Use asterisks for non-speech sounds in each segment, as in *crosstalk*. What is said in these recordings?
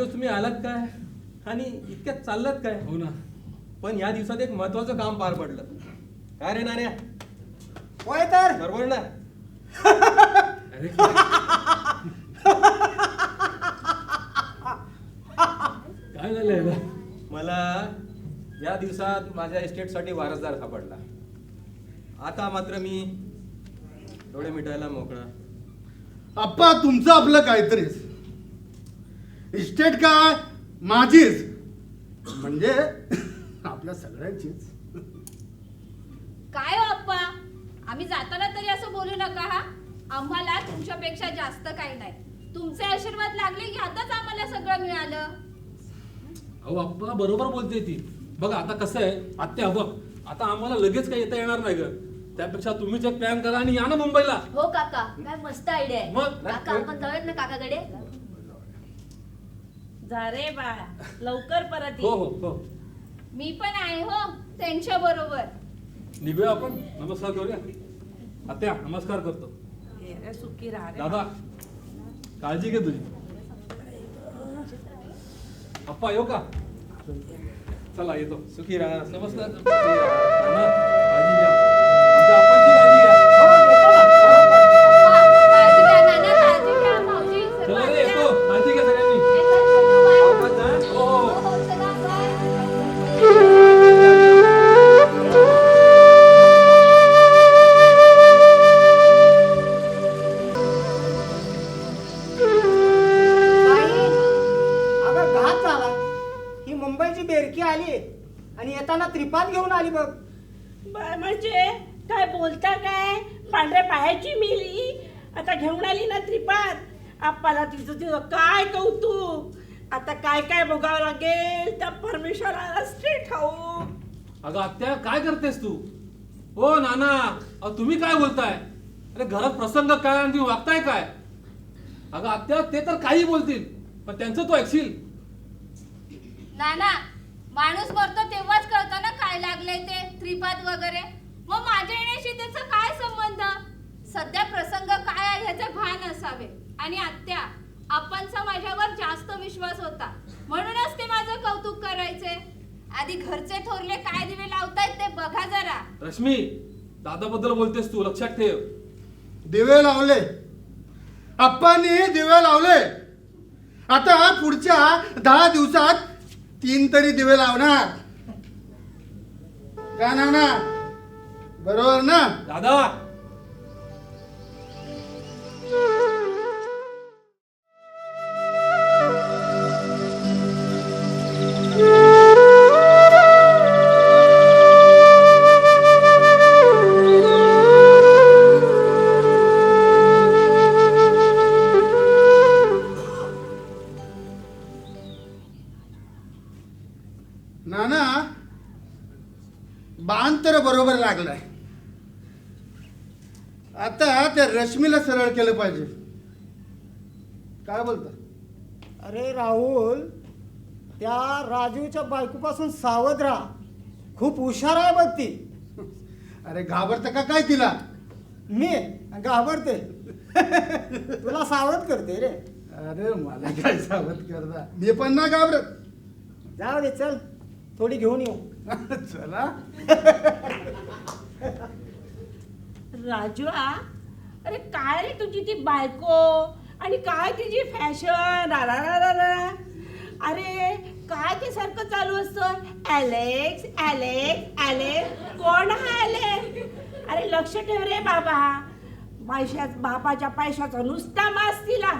दिवस तुम्ही आलात काय? आणि इतक्यात चाललात काय? हो ना. पण या दिवसात एक महत्वाचं काम पार पडलं. काय रे नाण्या? होय तर? बरोबर ना. अरे काय? झालं याला? मला या दिवसात माझ्या एस्टेटसाठी वारसदार सापडला. आता मात्र मी डोळे मिटायला मोकळा. आप्पा तुमचं आपलं काहीतरीच. इस्टेट काय? माझीच. म्हणजे आपल्या सगळ्यांचीच. काय हो अप्पा आम्ही जाताना तरी असं बोलू नका हा? आम्हाला तुमच्यापेक्षा जास्त काही नाही. तुमचे आशीर्वाद लागले की आताच आम्हाला सगळं मिळालं. अहो आप्पा बरोबर बोलते ती. बघा आता कसं आहे? आत्या बघ. आता आम्हाला लगेच काही येता येणार नाही ग. त्यापेक्षा तुम्हीच एक प्लॅन करा आणि या ना मुंबईला. हो काका काय मस्त आयडिया आहे. मग? काका आपण जाऊयात ना काकाकडे? जा रे बाळा. लवकर परत हो ये. हो हो मी पण आहे हो त्यांच्या बरोबर. निघूया आपण? नमस्कार करूया. आत्या नमस्कार करतो. ये रे, सुखी राहा रे. दादा काळजी घे तुझी. अप्पा येऊ का? चला येतो. सुखी राहा. नमस्कार. मुंबईची बेरकी आली आणि येताना त्रिपात घेऊन आली बघ. बाय म्हणजे काय बोलता काय? पांढऱ्या पायाची मिली. आता घेऊन आली ना त्रिपात आप्पाला तिचं तिचं काय कौतुक? आता काय काय बघावं लागेल त्या परमेश्वराला स्ट्रेट ठाऊक. अगं आत्या काय करतेस तू? हो नाना अहो, तुम्ही काय बोलताय? अरे घरात प्रसंग काय आणि तुम्ही वागताय काय? अगं आत्या ते तर काही बोलतील पण त्यांचं तो ऐकशील. नाना माणूस मरतो तेव्हाच कळतं ना काय लागलंय ते त्रिपात वगैरे. मग माझ्या येण्याशी त्याचा काय संबंध? सध्या प्रसंग काय आहे ह्याचे भान असावे. आणि आत्या आपणचा माझ्यावर जास्त विश्वास होता. म्हणूनच ते माझं कौतुक करायचे. आधी घरचे थोरले काय दिवे लावतायत ते बघा जरा. रश्मी दादाबद्दल बोलतेस तू लक्षात ठेव. दिवे लावले. आप्पांनी दिवे लावले. आता पुढच्या दहा दिवसात तीन तरी दिवे लावणार. का ना ना बरोबर ना? दादा केलं पाहिजे. काय बोलता? अरे राहुल त्या राजूच्या बायकोपासून सावध राहा. खूप हुशार आहे बघ ती. अरे घाबरतं का काय तिला? मी? घाबरते. तुला सावध करते रे. अरे मला काय सावध करता? मी पण ना घाबरत. जाऊ दे चल. थोडी घेऊन येऊ. *laughs* चला. राजवा अरे काय रे तुझी ती बायको? आणि काय तिची फॅशन रा रा रा रा रा. अरे काय ते सारखं चालू असतं? ॲलेक्स ॲलेक्स ॲलेक्स कोण हा ॲलेक्स अरे लक्ष ठेव रे बाबा. पैशा बापाच्या पैशाचा नुसता मास तिला.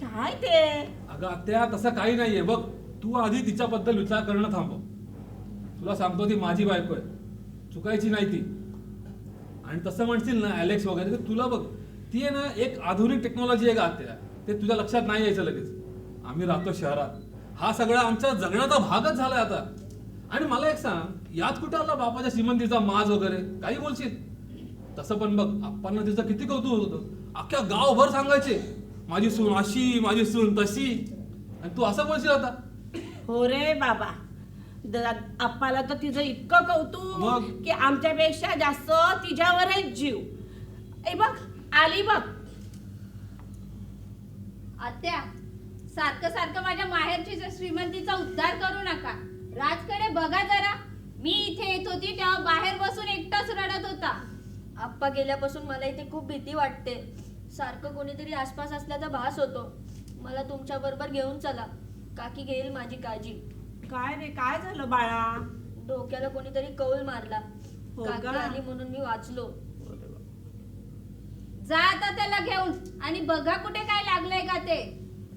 काय ते? अगं आत्या तसं काही नाहीये. बघ तू आधी तिच्याबद्दल विचार करणं थांबव. तुला सांगतो ती माझी बायको आहे. चुकायची नाही ती. आणि तसं म्हणशील ना अलेक्स वगैरे तर तुला बघ ती आहे ना एक आधुनिक टेक्नॉलॉजी आहे का आत्या ते तुझ्या लक्षात नाही यायचं लगेच. आम्ही राहतो शहरात. हा सगळा आमच्या जगण्याचा भागच झालाय आता. आणि मला एक सांग यात कुठं आला बापाच्या श्रीमंतीचा माज वगैरे? काही बोलशील? तसं पण बघ आप्पांना तिचं किती कौतुक होतं. अख्ख्या गावभर सांगायचे माझी सून अशी माझी सून तशी. आणि तू असं बोलशील आता? हो रे बाबा. द- आप्पाला तर तिचं इतकं? कौतुक की आमच्यापेक्षा जास्त तिच्यावरच जीव. ए बघ आली बघ. आत्या सारखं सारखं माझ्या माहेरची श्रीमंतीचा उद्धार करू नका. राजकडे बघा जरा. मी इथे येत होती तेव्हा बाहेर बसून एकटाच रडत होता. आप्पा गेल्यापासून मला इथे खूप भीती वाटते. सारखं कोणीतरी आसपास असल्याचा भास होतो. मला तुमच्या बरोबर घेऊन चला. काकी घेईल माझी काळजी. काय रे काय झालं बाळा? डोक्याला कोणीतरी कौल मारला. हो काकी का? आली म्हणून मी वाचलो. जा आता त्याला घेऊन आणि बघा कुठे काय लागलंय का ते.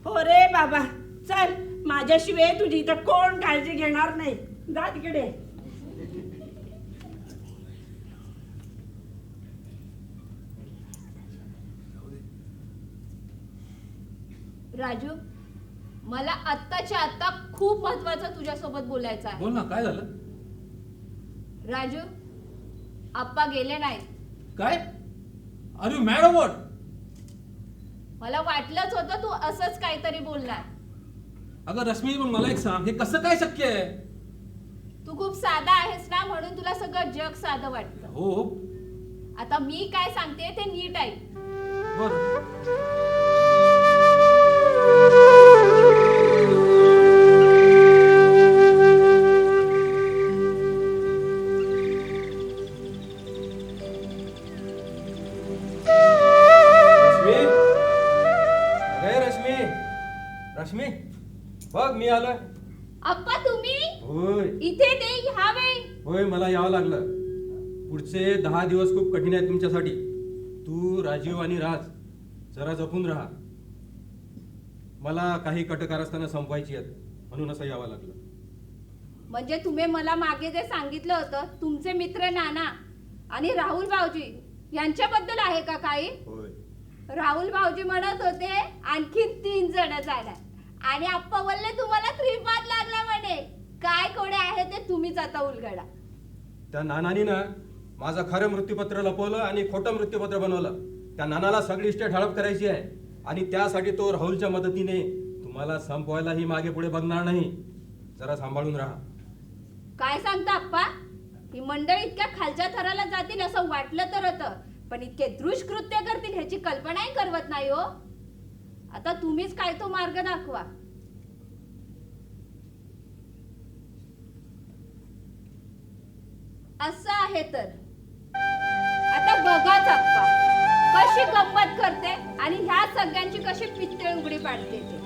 हो रे बाबा चल. माझ्याशिवाय तुझी इथं कोण काळजी घेणार नाही. जा तिकडे. राजू मला आत्ताच्या आत्ता खूप महत्वाचं तुझ्यासोबत बोलायचं आहे. बोल ना काय झालं? राजू आप्पा गेले नाहीत. काय? आर यू मॅड वॉट मला वाटलंच होतं तू असंच काहीतरी बोलणार. अगं रश्मी पण मला एक सांग हे कसं काय शक्य आहे? तू खूप साधा आहेस ना म्हणून तुला सगळं जग साधं वाटतं. हो. आता मी काय सांगते ते नीट आहे बर. दहा दिवस खूप कठीण आहेत तुमच्यासाठी. तू राजीव आणि राज जरा जपून राहा. मला काही कटकारस्थानं संपवायची आहेत म्हणून असं यावं लागलं. म्हणजे तुम्ही मला मागे जे सांगितलं होतं तुमचे मित्र नाना आणि राहुल भाऊजी यांच्याबद्दल आहे का काही? होय. राहुल भाऊजी म्हणत होते आणखी तीन जण जाणार. आणि आप्पा बोलले तुम्हाला त्रिपाद लागला म्हणे. काय कोडे आहे ते तुम्हीच आता उलगडा. त्या नानानी ना माझं खरं मृत्यूपत्र लपवलं आणि खोटं मृत्यूपत्र बनवलं. त्या नानाला सगळी इस्टेट हडप करायची आहे. आणि त्यासाठी तो राहुलच्या मदतीने तुम्हाला संपवायलाही मागे पुढे बघणार नाही. जरा सांभाळून राहा. काय सांगता आप्पा? ही मंडळी इतक्या खालच्या थराला जातील असं वाटलं तर होतं. पण इतके दृष्कृत्य करतील ह्याची कल्पनाही करवत नाही हो. आता तुम्हीच काय तो मार्ग दाखवा. असं आहे तर. बघाच आप्पा कशी गंमत करते आणि ह्या सगळ्यांची कशी पित्तळ उघडी पाडते ते.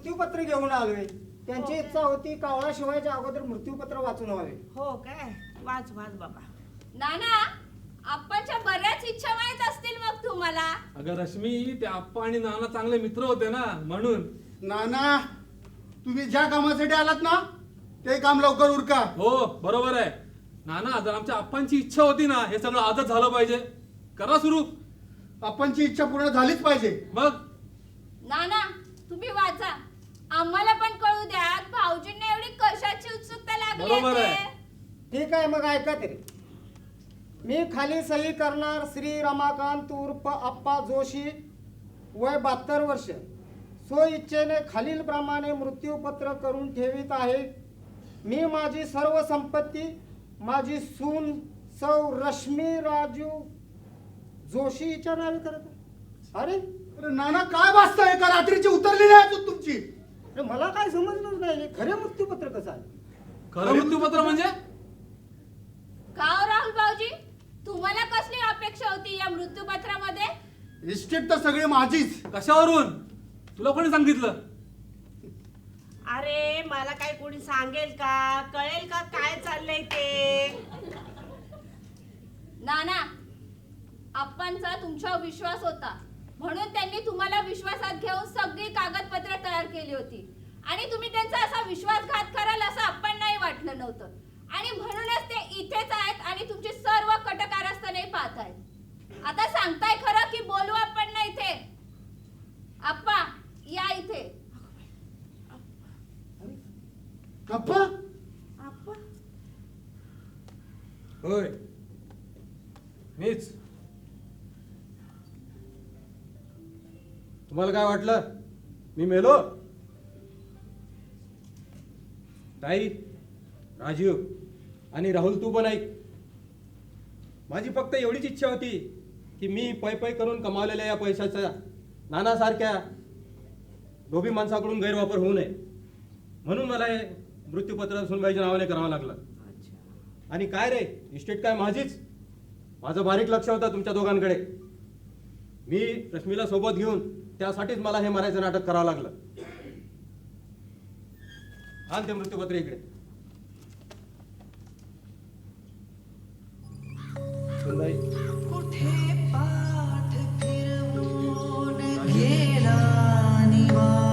मृत्यूपत्र घेऊन आलोय. त्यांची हो? इच्छा होती कावळा शिवायच्या अगोदर मृत्यूपत्र वाचून व्हावे. हो काय वाच वाच बाबा. नाना आप्पांच्या बऱ्याच इच्छा माहीत असतील मग तुम्हाला. अगं रश्मी ते आप्पा आणि नाना चांगले मित्र होते ना म्हणून. नाना तुम्ही ज्या कामासाठी आलात ना ते काम लवकर उरका. हो बरोबर आहे. नाना जर आमच्या आप्पांची इच्छा होती ना हे सगळं आजच झालं पाहिजे. करा सुरू. आपणची इच्छा पूर्ण झालीच पाहिजे. मग? नाना तुम्ही वाचा. आम्हाला पण कळू द्या भाऊजींना एवढी कशाची उत्सुकता लागली बरोबर ते. आहे. ठीक आहे मग ऐका तरी. मी खाली सही करणार श्री रमाकांत उर्फ आप्पा जोशी वय बहात्तर वर्ष. सो इच्छेने खालीलप्रमाणे मृत्यूपत्र करून ठेवित आहे. मी माझी सर्व संपत्ती माझी सून सौ रश्मी राजू जोशी हिच्या नावे करत आहे. अरे! अरे नाना काय वाचता एका रात्रीची उतरलेली आहे अजून तुमची. अरे मला काय समजलंच नाही. हे खरे मृत्यूपत्र कसं आहे खरं मृत्यूपत्र म्हणजे? का हो राहुल भाऊजी? तुम्हाला कसली अपेक्षा होती या मृत्यूपत्रामध्ये? इस्टेट तर सगळी माझीच. कशावरून? तुला कोणी सांगितलं? अरे मला काय कोणी सांगेल का? कळेल का काय चाललंय ते? नाना आप्पांचा तुमच्यावर विश्वास होता. म्हणून त्यांनी तुम्हाला विश्वासात घेऊन सगळी कागदपत्र तयार केली होती. आणि तुम्ही त्यांचा असा विश्वासघात कराल असं आपण नाही वाटलं नव्हतं. आणि म्हणूनच ते इथेच आहेत आणि तुमची सर्व कटकारस्थाने पाहत आहेत. आता सांगताय खरं की बोलू आपण ना इथे? आप्पा या इथे. गप्पा आप्पा? होय. मीच. तुम्हाला काय वाटलं? मी मेलो? ताई राजीव आणि राहुल तू पण ऐक. माझी फक्त एवढीच इच्छा होती की मी पै पै करून कमावलेल्या या पैशाचा नानासारख्या लोभी माणसाकडून गैरवापर होऊ नये. म्हणून मला हे मृत्यूपत्र सुनबाईच्या नावाने करावं लागलं. आणि काय रे? इस्टेट काय माझीच? माझं बारीक लक्ष होतं तुमच्या दोघांकडे. मी रश्मीला सोबत घेऊन त्यासाठीच मला हे मारायचं नाटक करावं लागलं. आण ते मृत्यूपत्र इकडे सुनबाई, मला